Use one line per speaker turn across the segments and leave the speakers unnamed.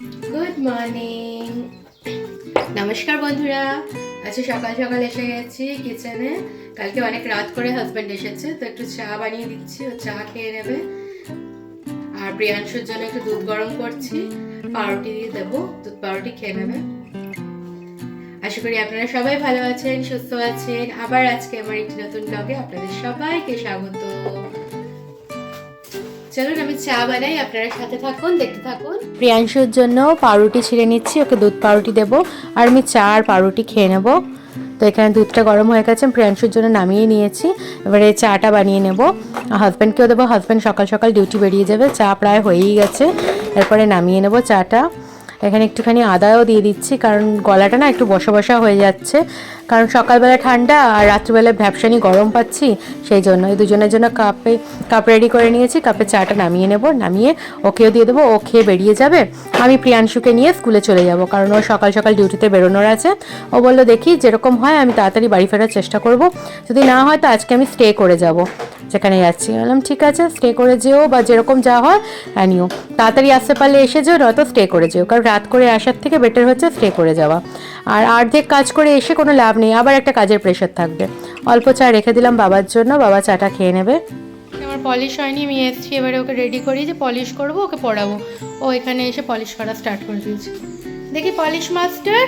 Good morning নমস্কার বন্ধুরা। আজকে সকাল সকাল এসে গেছি কিচেনে কালকে অনেক রাত করে হাজব্যান্ড এসেছে, তো একটু চা বানিয়ে দিচ্ছি, ও চা খেয়ে নেবে। আর প্রিয়াংশুর জন্য একটু দুধ গরম করছি, পাউরুটি দিয়ে দেবো, দুধ পাউরুটি খেয়ে নেবে। আশা করি আপনারা সবাই ভালো আছেন, সুস্থ আছেন। আবার আজকে আমার একটি নতুন ব্লগে আপনাদের সবাইকে স্বাগত। চলুন, আমি চা বানাই, আপনারা সাথে থাকুন, দেখতে থাকুন। প্রিয়াংশুর জন্য পাউরুটি ছিঁড়ে নিচ্ছি, ওকে দুধ পাউরুটি দেব, আর আমি চা আর পাউরুটি খেয়ে নেব। তো এখানে দুধটা গরম হয়ে গেছে প্রিয়াংশুর জন্য নামিয়ে নিয়েছি। এবারে চাটা বানিয়ে নেব। হাজব্যান্ডকেও দেবো হাজব্যান্ড সকাল সকাল ডিউটি বেরিয়ে যাবে, চা প্রায় হয়েই গেছে। এরপরে নামিয়ে নেব চাটা। এখানে একটুখানি আদাও দিয়ে দিচ্ছি, কারণ গলাটা না একটু বসা বসা হয়ে যাচ্ছে। কারণ সকালবেলা ঠান্ডা আর রাত্রিবেলায় ভ্যাপসানি গরম পাচ্ছি, সেই জন্য এই দুজনের জন্য কাপে, কাপ রেডি করে নিয়েছি, কাপে চাটা নামিয়ে নেব, নামিয়ে ওকেও দিয়ে দেবো, ও খেয়ে বেরিয়ে যাবে। আমি প্রিয়াংশুকে নিয়ে স্কুলে চলে যাব, কারণ ও সকাল সকাল ডিউটিতে বেরোনোর আছে। ও বলল, দেখি যেরকম হয়, আমি তাড়াতাড়ি বাড়ি ফেরার চেষ্টা করব। যদি না হয়, তো আজকে আমি স্টে করে যাব। যেখানে যাচ্ছি। বললাম, ঠিক আছে স্টে করে যেও বা যেরকম যা হয় আনিও তাড়াতাড়ি আসতে পারলে এসে যেও, নয়তো স্টে করে যেও, কারণ রাত করে আসার থেকে বেটার হচ্ছে স্টে করে যাওয়া। আর অর্ধেক কাজ করে এসে কোনো লাভ নেই, আবার একটা কাজের প্রেশার থাকবে। অল্প চা রেখে দিলাম বাবার জন্য, বাবা চাটা খেয়ে নেবে। আমার পলিশ হয়নি, আমি এসছি, এবারে ওকে রেডি করি যে পলিশ করব, ওকে পড়াবো। ও এখানে এসে পলিশ করা স্টার্ট করে দিয়েছে। দেখি পলিশ মাস্টার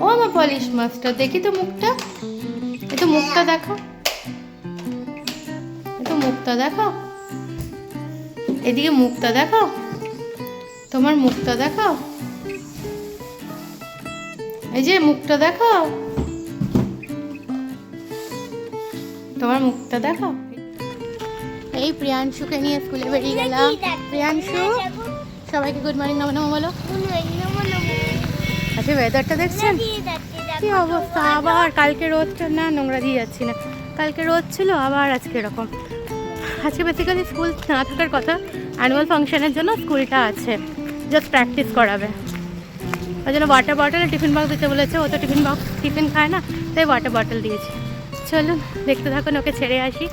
ও আমার পলিশ মাস্টার দেখি তো মুখটা। একটু মুখটা দেখো। একটু মুখটা দেখো। এদিকে মুখটা দেখো। তোমার মুখটা দেখো। এই যে মুখটা দেখো। তোমার মুখটা দেখো। এই প্রিয়াংশুকে নিয়ে স্কুলে বেরিয়ে গেলাম। প্রিয়াংশু সবাইকে গুড মর্নিং নম নম বলো। আচ্ছা ওয়েদারটা দেখছেন? কি অবস্থা? আবার কালকে রোদটা? না নোংরা দিয়ে যাচ্ছি না। কালকে রোদ ছিল আবার আজকে এরকম। আজকে বেসিক্যালি স্কুল না থাকার কথা অ্যানুয়াল ফাংশনের জন্য স্কুলটা আছে। জাস্ট প্র্যাকটিস করাবে। ওই জন্য ওয়াটার বটল টিফিন বক্স দিতে বলেছে। ও তো টিফিন বক্স টিফিন খায় না, তাই ওয়াটার বটল দিয়েছি। চলুন, দেখতে থাকুন, ওকে ছেড়ে আসি।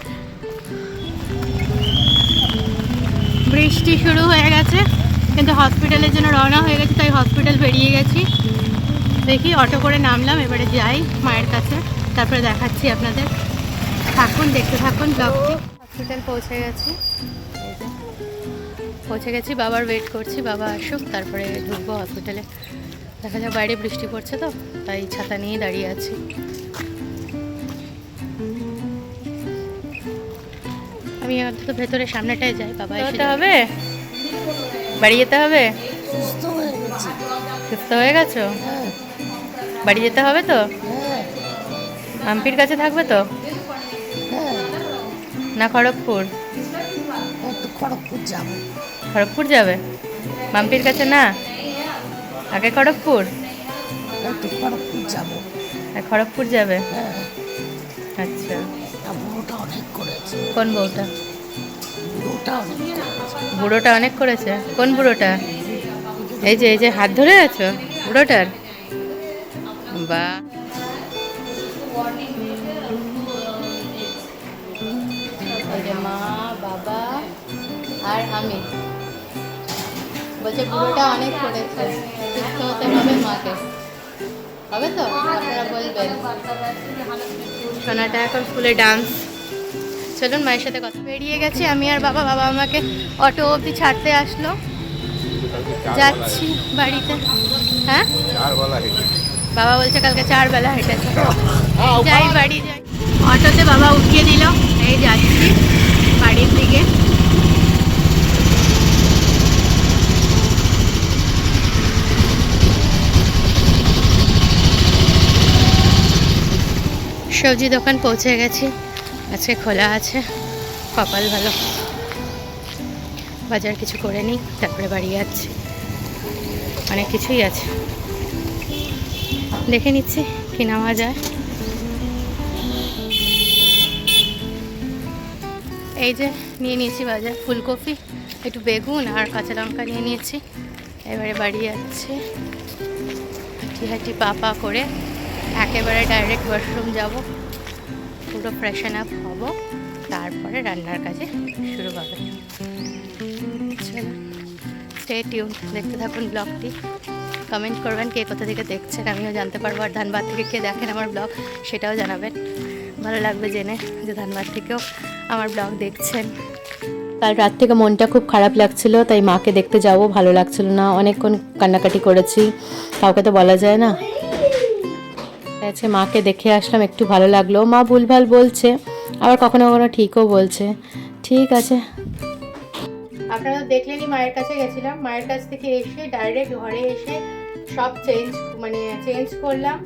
বৃষ্টি শুরু হয়ে গেছে, কিন্তু হসপিটালের জন্য রওনা হয়ে গেছে, তাই হসপিটাল বেরিয়ে গেছি। দেখি, অটো করে নামলাম, এবারে যাই মায়ের কাছে। তারপরে দেখাচ্ছি আপনাদের। থাকুন, দেখতে থাকুন ব্লগটি হসপিটাল পৌঁছে গেছি। পৌঁছে গেছি, বাবার ওয়েট করছি, বাবা আসুক, তারপরে ঢুকবো হসপিটালে দেখা যাক বাইরে বৃষ্টি পড়ছে তো তাই ছাতা নিয়ে দাঁড়িয়ে আছি। আমি অন্তত ভেতরে সামনেটায় যাই বাবা যেতে হবে? বাড়ি যেতে হবে?
সুস্থ হয়ে গেছি।
হ্যাঁ বাড়ি যেতে হবে তো?
হ্যাঁ।
মাম্পির কাছে থাকবে তো?
হ্যাঁ।
না খড়গপুর?
খড়গপুর যাব।
খড়গপুর যাবে? মাম্পির কাছে না? আগে খড়গপুর?
খড়গপুর যাব।
আর খড়গপুর যাবে?
হ্যাঁ।
আচ্ছা।
বুড়োটা অনেক করেছে।
কোন বউটা?
বুড়োটা অনেক করেছে।
বুড়োটা অনেক করেছে? কোন বুড়োটা? এই যে এই যে হাত ধরে আছো? বুড়োটার? বা। মা বাবা আর আমি। বলছে বুড়োটা অনেক করেছে। হতে হবে মাকে হবে তো? আপনারা বলবেন। সোনাটা এখন স্কুলে ডান্স চলুন, মায়ের সাথে কথা বেরিয়ে গেছি। আমি আর বাবা বাবা আমাকে অটো অবধি ছাড়তে আসলো। যাচ্ছি বাড়িতে। হ্যাঁ? বাবা বলছে কালকে চার বেলা হেঁটেছে। যাই, বাড়ি যাই। অটোতে বাবা উঠিয়ে দিল। এই যাচ্ছি বাড়ির দিকে। সবজি দোকান পৌঁছে গেছি। আজকে খোলা আছে, কপাল ভালো। বাজার কিছু করে নিই, তারপরে বাড়ি যাচ্ছি। অনেক কিছুই আছে। দেখে নিচ্ছি কি নেওয়া যায়। এই যে নিয়ে নিয়েছি বাজার, ফুলকপি, একটু বেগুন আর কাঁচা লঙ্কা নিয়ে নিয়েছি। এবারে বাড়ি যাচ্ছে। হাঁটি হাঁটি পা পা করে একেবারে ডাইরেক্ট ওয়াশরুম যাব। পুরো ফ্রেশন আপ হব। তারপরে রান্নার কাজে শুরু হবে স্টে টিউন দেখতে থাকুন ব্লগটি কমেন্ট করবেন কে কোথা থেকে দেখছেন, আমিও জানতে পারব। আর ধানবাদ থেকে কে দেখেন আমার ব্লগ সেটাও জানাবেন। ভালো লাগবে জেনে যে ধানবাদ থেকেও আমার ব্লগ দেখছেন। কাল রাত থেকে মনটা খুব খারাপ লাগছিল, তাই মাকে দেখতে যাব, ভালো লাগছিল না। অনেকক্ষণ কান্নাকাটি করেছি। কাউকে তো বলা যায় না। আজকে মাকে দেখে আসলাম, একটু ভালো লাগল। মা ভুলভাল বলছে, আবার কখনো কখনো ঠিকও বলছে। ঠিক আছে। আপনারা দেখলেনই মায়ের কাছে গেছিলাম। মায়ের কাছ থেকে এসে ডাইরেক্ট ঘরে এসে সব চেঞ্জ মানে চেঞ্জ করলাম।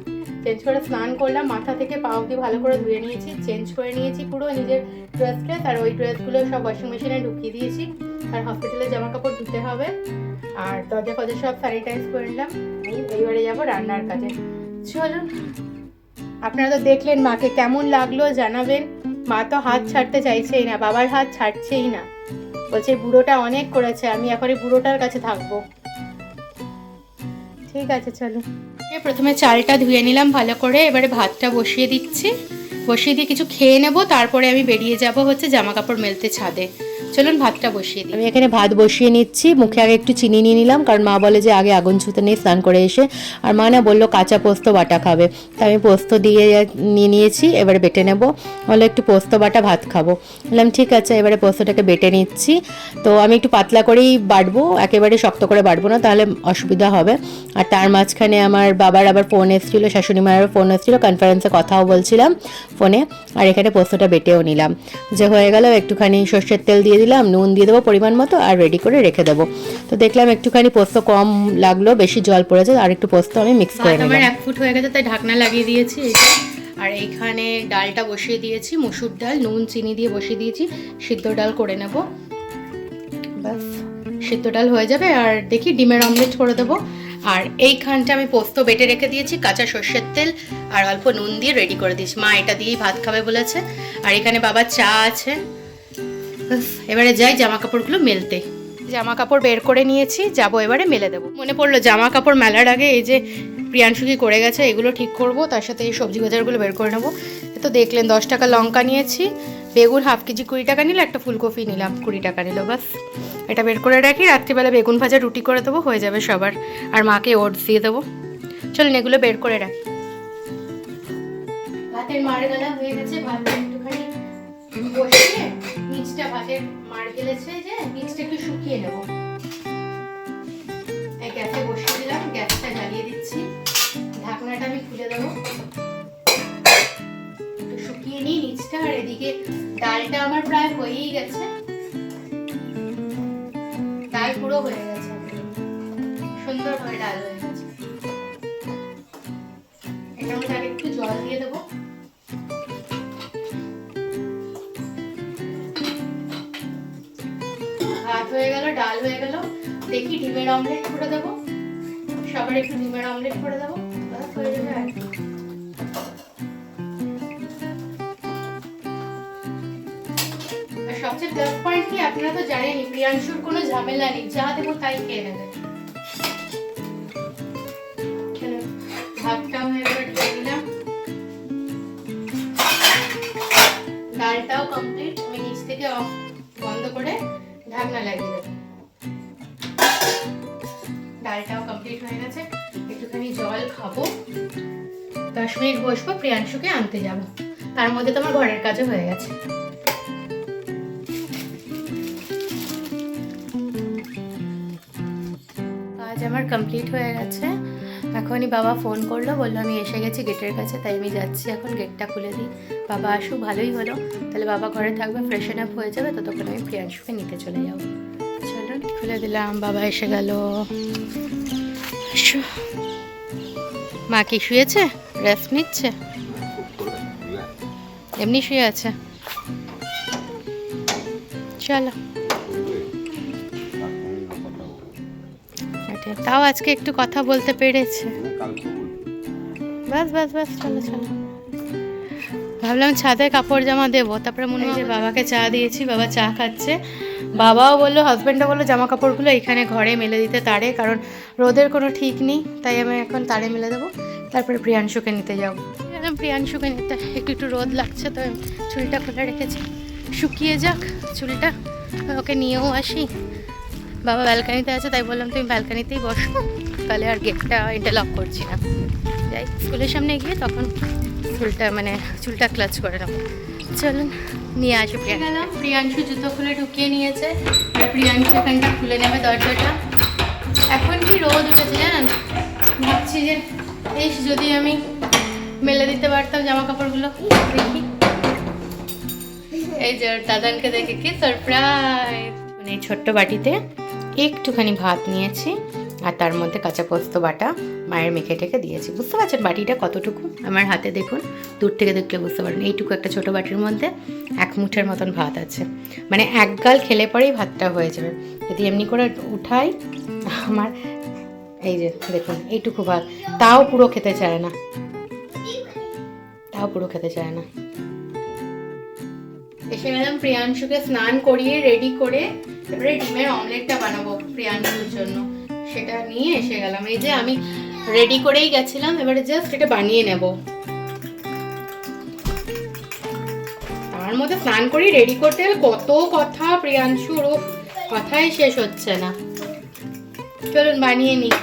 চেঞ্জ করে স্নান করলাম। মাথা থেকে পা অব্দি ভালো করে ধুয়ে নিয়েছি চেঞ্জ করে নিয়েছি পুরো নিজের ড্রেস ট্রেস আর ওই ড্রেসগুলো সব ওয়াশিং মেশিনে ঢুকিয়ে দিয়েছি। আর হসপিটালে জামা কাপড় ধুতে হবে। আর দরজা ফজা সব স্যানিটাইজ করে নিলাম। এই এইবারে যাব রান্নার কাজে। চলুন। আপনারা তো দেখলেন মাকে কেমন লাগল জানাবেন। মা তো হাত ছাড়তে চাইছেই না, বাবার হাত ছাড়ছেই না। বলছে, বুড়োটা অনেক করেছে, আমি এখন এই বুড়োটার কাছে থাকব। ঠিক আছে, চলো। প্রথমে চালটা ধুয়ে নিলাম ভালো করে, এবারে ভাতটা বসিয়ে দিচ্ছি। বসিয়ে দিয়ে কিছু খেয়ে নেব, তারপরে আমি বেরিয়ে যাব হচ্ছে জামা কাপড় মেলতে ছাদে। চলুন ভাতটা বসিয়ে দিই। আমি এখানে ভাত বসিয়ে নিচ্ছি। মুখে আগে একটু চিনি নিয়ে নিলাম, কারণ মা বলে যে আগে আগুন ছুতে নেই স্নান করে এসে। আর মা না বলল কাঁচা পোস্ত বাটা খাবে। তাই আমি পোস্ত দিয়ে নিয়ে নিয়েছি, এবারে বেটে নেব। বলল একটু পোস্ত বাটা ভাত খাব। বললাম, ঠিক আছে। এবারে পোস্তটাকে বেটে নিচ্ছি। তো আমি একটু পাতলা করেই বাটবো, একেবারে শক্ত করে বাটবো না, তাহলে অসুবিধা হবে। আর তার মাঝখানে আমার বাবার আবার ফোন এসেছিল, শাশুড়ি মায়ের ফোন এসেছিল কনফারেন্সে কথাও বলছিলাম ফোনে। আর এখানে পোস্তটা বেটেও নিলাম। যে হয়ে গেল, একটুখানি সর্ষের তেল দিয়ে দিলাম নুন দিয়ে দেবো পরিমাণ মতো আর রেডি করে রেখে দেবো। তো দেখলাম একটুখানি পোস্ত কম লাগল বেশি জল পড়েছে আর একটু পোস্ত আমি মিক্স করে নিলাম। এক ফুট হয়ে গেছে তাই ঢাকনা লাগিয়ে দিয়েছি আর এইখানে ডালটা বসিয়ে দিয়েছি মুসুর ডাল নুন চিনি দিয়ে বসিয়ে দিয়েছি সিদ্ধ ডাল করে নেব। ব্যাস সিদ্ধ ডাল হয়ে যাবে আর দেখি ডিমের অমলেট করে দেবো। আর এইখানটা আমি পোস্ত বেটে রেখে দিয়েছি কাঁচা সর্ষের তেল আর অল্প নুন দিয়ে রেডি করে দিয়েছি। মা এটা দিয়েই ভাত খাবে বলেছে। আর এখানে বাবার চা আছে। এবারে যাই জামা কাপড়গুলো মেলতে। জামা কাপড় বের করে নিয়েছি যাব এবারে মেলে দেবো। মনে পড়ল জামা কাপড় মেলার আগে এই যে প্রিয়াংশু কি করে গেছে এগুলো ঠিক করব তার সাথে এই সবজি বাজারগুলো বের করে নেব। তো দেখলেন দশ টাকা লঙ্কা নিয়েছি বেগুন হাফ কেজি কুড়ি টাকা নিলে একটা ফুলকপি নিলাম কুড়ি টাকা নিল বাস। এটা বের করে রাখি রাত্রিবেলা বেগুন ভাজা রুটি করে দেবো হয়ে যাবে সবার। আর মাকে ওটস দিয়ে দেবো। চলুন এগুলো বের করে রাখি। ভাতের মার গলা হয়ে গেছে ভাতটা একটুখানি বসিয়ে নিচটা ভাতের মার গেলেছে যে নিচটা একটু শুকিয়ে নেব। গ্যাসে বসিয়ে দিলাম, গ্যাসটা জ্বালিয়ে দিচ্ছি। ঢাকনাটা আমি খুলে দেবো। একটু শুকিয়ে নিই নিচটা আর এদিকে ডালটা আমার প্রায় হয়েই গেছে। ডাল পুরো হয়ে গেছে। সুন্দরভাবে ডাল হয়ে। অমলেট করে দেবো। সবার একটু ডিমের অমলেট করে দেবো। সবচেয়ে প্লাস পয়েন্ট কি আপনারা তো জানেনই প্রিয়াংশুর কোনো ঝামেলা নেই। যা দেবো তাই খেয়ে নেবে। চলো, ভাতটা আমি এবার দিয়ে দিলাম ডালটাও কমপ্লিট আমি নিচ থেকে বন্ধ করে ঢাকনা লাগিয়ে দেবো। খাব। দশ মিনিট বসবো, প্রিয়াংশুকে আনতে যাব। তার মধ্যে তো আমার ঘরের কাজও হয়ে গেছে। কাজ আমার কমপ্লিট হয়ে গেছে। এখনই বাবা ফোন করল, বলল, আমি এসে গেছি গেটের কাছে, তাই আমি যাচ্ছি। এখন গেটটা খুলে দিই। বাবা আসুক, ভালোই হলো। তাহলে বাবা ঘরে থাকবে ফ্রেশন আপ হয়ে যাবে, ততক্ষণ আমি প্রিয়াংশুকে নিতে চলে যাব। চলুন খুলে দিলাম। বাবা এসে গেল। আসো। মা কি শুয়েছে? রেস্ট নিচ্ছে? এমনি শুয়ে আছে। চলো। তাও আজকে একটু কথা বলতে পেরেছে। বাস বাস বাস, চলো চলো। ভাবলাম ছাদে কাপড় জামা দেবো, তারপরে মনে হয় বাবাকে চা দিয়েছি, বাবা চা খাচ্ছে। বাবাও বলল হাজব্যান্ডও বলল জামা কাপড়গুলো এখানে ঘরে মেলে দিতে তারে, কারণ রোদের কোনো ঠিক নেই, তাই আমি এখন তারে মেলে দেবো। তারপরে প্রিয়াংশুকে নিতে যাব প্রিয়াংশুকে নিতে, একটু একটু রোদ লাগছে, তো চুলটা খুলে রেখেছি। শুকিয়ে যাক চুলটা, ওকে নিয়েও আসি। বাবা ব্যালকানিতে আছে, তাই বললাম, তুমি ব্যালকানিতেই বসো। তাহলে আর গেটটা এটা লক করছি না। যাই, স্কুলের সামনে গিয়ে তখন চুলটা মানে চুলটা ক্লাচ করে নেব। চলুন। নিয়ে আসি প্রিয়া গেলাম প্রিয়াংশু জুতো খুলে ঢুকিয়ে নিয়েছে আর প্রিয়াংশু এখানটা খুলে নেবে দরজাটা। এখন কি রোদ উঠেছে জানেন? ভাবছি যে এই যদি আমি মেলে দিতে পারতাম জামা কাপড়গুলো দেখি এই যে দাদানকে দেখে কি সারপ্রাইজ মানে ছোট্ট বাটিতে একটুখানি ভাত নিয়েছি। আর তার মধ্যে কাঁচা পোস্ত বাটা মায়ের মেখে টেকে দিয়েছি। বুঝতে পারছেন বাটিটা কতটুকু? আমার হাতে দেখুন, দূর থেকে দেখলে বুঝতে পারেন এইটুকু একটা ছোট বাটির মধ্যে এক মুঠের মতন ভাত আছে। মানে এক গাল খেলে পরেই ভাতটা হয়ে যাবে। যদি এমনি করে উঠাই, আমার এই যে দেখুন, এইটুকু ভাত। তাও পুরো খেতে চায় না। তাও পুরো খেতে চায় না। এসে গেলাম প্রিয়াংশুকে স্নান করিয়ে, রেডি করে এবারে ডিমের অমলেটটা বানাবো প্রিয়াংশুর জন্য। সেটা নিয়ে এসে গেলাম। এই যে আমি রেডি করেই গেছিলাম এবারে জাস্ট এটা বানিয়ে নেব। তার মধ্যে স্নান করি রেডি করতে গেলে কত কথা প্রিয়াংশুর কথাই শেষ হচ্ছে না। চলুন বানিয়ে নিই।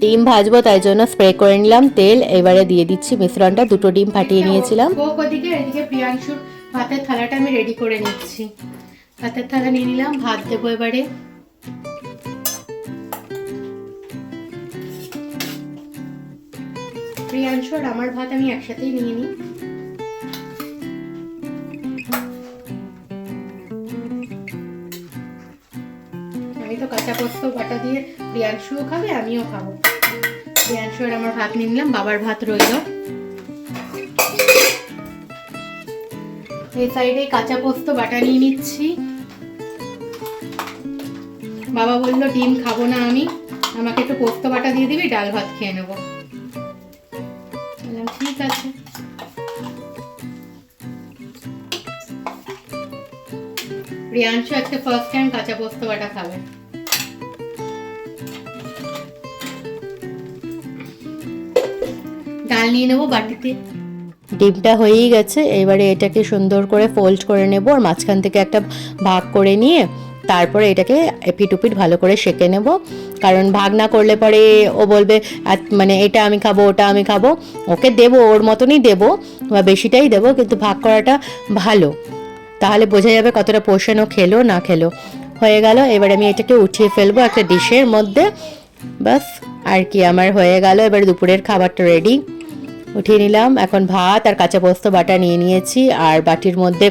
ডিম ভাজবো তাই জন্য স্প্রে করে নিলাম তেল। এবারে দিয়ে দিচ্ছি মিশ্রণটা দুটো ডিম ফাটিয়ে নিয়েছিলাম।
ওদিকে এদিকে প্রিয়াংশুর ভাতের থালাটা আমি রেডি করে নিচ্ছি। ভাতের থালা নিয়ে নিলাম ভাত দেবো এবারে। প্রিয়াংশু আর আমার ভাত আমি একসাথেই নিয়ে নিই। আমি তো কাঁচা পোস্ত, বাটা দিয়ে প্রিয়াংশুও খাবে, আমিও খাব। প্রিয়াংশু আর আমার ভাত নিলাম, বাবার ভাত রইল। এই সাইডে কাঁচা পোস্ত, বাটা নিয়ে নিচ্ছি। বাবা বলল, ডিম খাব না আমি। আমাকে একটু পোস্ত, বাটা দিয়ে দিবি, ডাল ভাত খেয়ে নেব। প্রিয়াংশু আজকে ফার্স্ট টাইম কাঁচা পোস্ত বাটা খাবে। ডাল নিয়ে নেব বাটিতে।
ডিমটা হয়েই গেছে, এবারে এটাকে সুন্দর করে ফোল্ড করে নেব আর মাঝখান থেকে একটা ভাগ করে নিয়ে তারপরে এটাকে এপিট উপিট ভালো করে সেঁকে নেব। কারণ ভাগ না করলে পরে ও বলবে মানে এটা আমি খাব, ওটা আমি খাব। ওকে দেবো, ওর মতনই দেবো বা বেশিটাই দেবো, কিন্তু ভাগ করাটা ভালো। তাহলে বোঝা যাবে কতটা পোষণ ও খেলো, না খেলো। হয়ে গেল, এবার আমি এটাকে উঠিয়ে ফেলব একটা ডিশের মধ্যে। বাস আর কি, আমার হয়ে গেল, এবার দুপুরের খাবারটা রেডি উঠিয়ে নিলাম, এখন ভাত আর কাঁচা পোস্ত, বাটা নিয়ে নিয়েছি, আর বাটির মধ্যে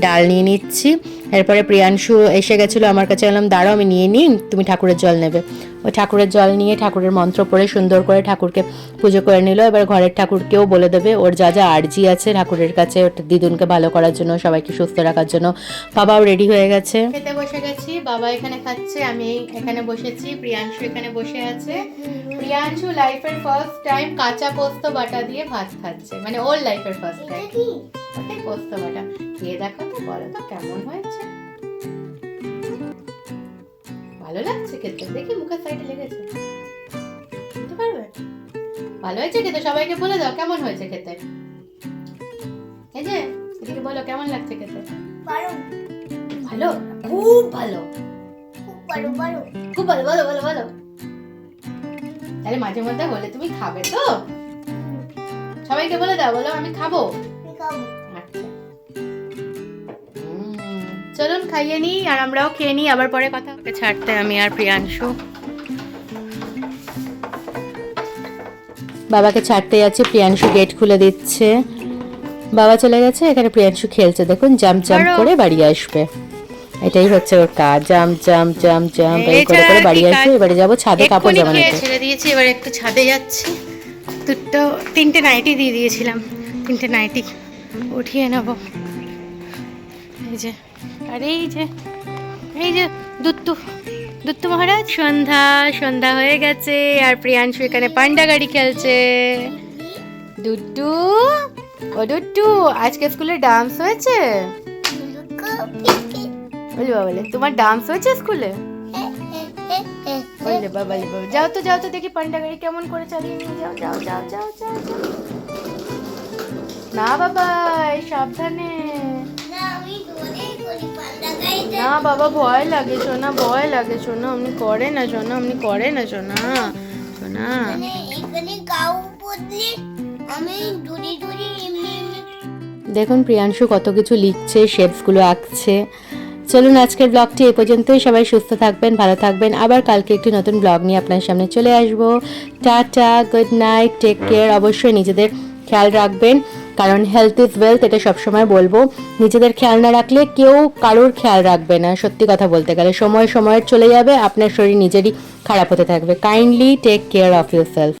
ডাল নিয়ে নিচ্ছি। এরপরে প্রিয়াংশু এসে গেছিল, আমার কাছে বললাম, দাঁড়াও, আমি নিয়ে নিই, তুমি ঠাকুরের জল নেবে। ওই ঠাকুরের জল নিয়ে ঠাকুরের মন্ত্র পড়ে সুন্দর করে ঠাকুরকে পুজো করে নিল। এবার ঘরের ঠাকুরকেও বলে দেবে ওর যা যা আর্জি আছে ঠাকুরের কাছে ওর দিদুনকে ভালো করার জন্য সবাইকে সুস্থ রাখার জন্য বাবাও রেডি হয়ে গেছে।
খেতে বসে গেছি বাবা এখানে খাচ্ছে আমি এখানে বসেছি প্রিয়াংশু এখানে বসে আছে। প্রিয়াংশু লাইফের ফার্স্ট টাইম কাঁচা পোস্ত বাটা দিয়ে ভাত খাচ্ছে মানে ওর লাইফের ফার্স্ট টাইম পোস্ত বাটা। খেয়ে দেখো তো বলো তো কেমন হয়েছে? ভালো লাগছে খেতে? দেখি মুখের সাইডে লেগেছে। খেতে পারবে? ভালো হয়েছে খেতে? সবাইকে বলে দাও কেমন হয়েছে খেতে? এই যে বলো কেমন লাগছে খেতে? ভালো। খুব ভালো। খুব ভালো বলো বলো বলো তাহলে মাঝে মধ্যে হলে তুমি খাবে তো? সবাইকে বলে দাও বলো আমি খাব। চলুন খাইয়ে নিই আর আমরাও খেয়ে নিই আবার পরে কথা হবে। ছাড়তে আমি আর প্রিয়াংশু।
বাবাকে ছাড়তে যাচ্ছে প্রিয়াংশু গেট খুলে দিচ্ছে। বাবা চলে গেছে এখানে প্রিয়াংশু খেলছে। দেখুন জাম্প জাম্প করে বাড়ি আসবে। এটাই হচ্ছে ওর কাজ। জাম জাম জাম জাম্প এই করে করে বাড়ি আসবে। এবারে যাব ছাদে কাপড় জামা নিতে
ছেড়ে দিয়েছি এবার একটু ছাদে যাচ্ছি। দুটো তিনটে নাইটি দিয়ে দিয়েছিলাম। তিনটে নাইটি উঠিয়ে নেব। এই যে আর এই যে এই যে দুত্তু দুত্তু মহারাজ। সন্ধ্যা সন্ধ্যা হয়ে গেছে, আর প্রিয়াংশু এখানে পান্ডা গাড়ি খেলছে। দুট্টু ও দুট্টু আজকে স্কুলে ডান্স হয়েছে? বলি বাবালে তোমার ডান্স হয়েছে স্কুলে? বলে, বাবা বাবা যাও তো যাও তো দেখি পান্ডা গাড়ি কেমন করে চালিয়ে নিয়ে যাও যাও যাও যাও যাও। না বাবা সাবধানে।
না বাবা ভয় লাগে সোনা ভয় লাগে সোনা। অমনি করে না সোনা অমনি করে না সোনা সোনা।
মানে
দেখুন প্রিয়াংশু কত কিছু লিখছে শেপসগুলো আঁকছে। চলুন আজকের ব্লগটি এই পর্যন্তই। সবাই সুস্থ থাকবেন ভালো থাকবেন। আবার কালকে একটি নতুন ব্লগ নিয়ে আপনার সামনে চলে আসব। Tata good night take care অবশ্যই নিজেদের খেয়াল রাখবেন। কারণ হেলথ ইজ ওয়েলথ এটা সবসময় বলব। নিজেদের খেয়াল না রাখলে কেউ কারোর খেয়াল রাখবে না, সত্যি কথা বলতে গেলে। সময় সময়ের চলে যাবে, আপনার শরীর নিজেরই খারাপ হতে থাকবে। Kindly take care of yourself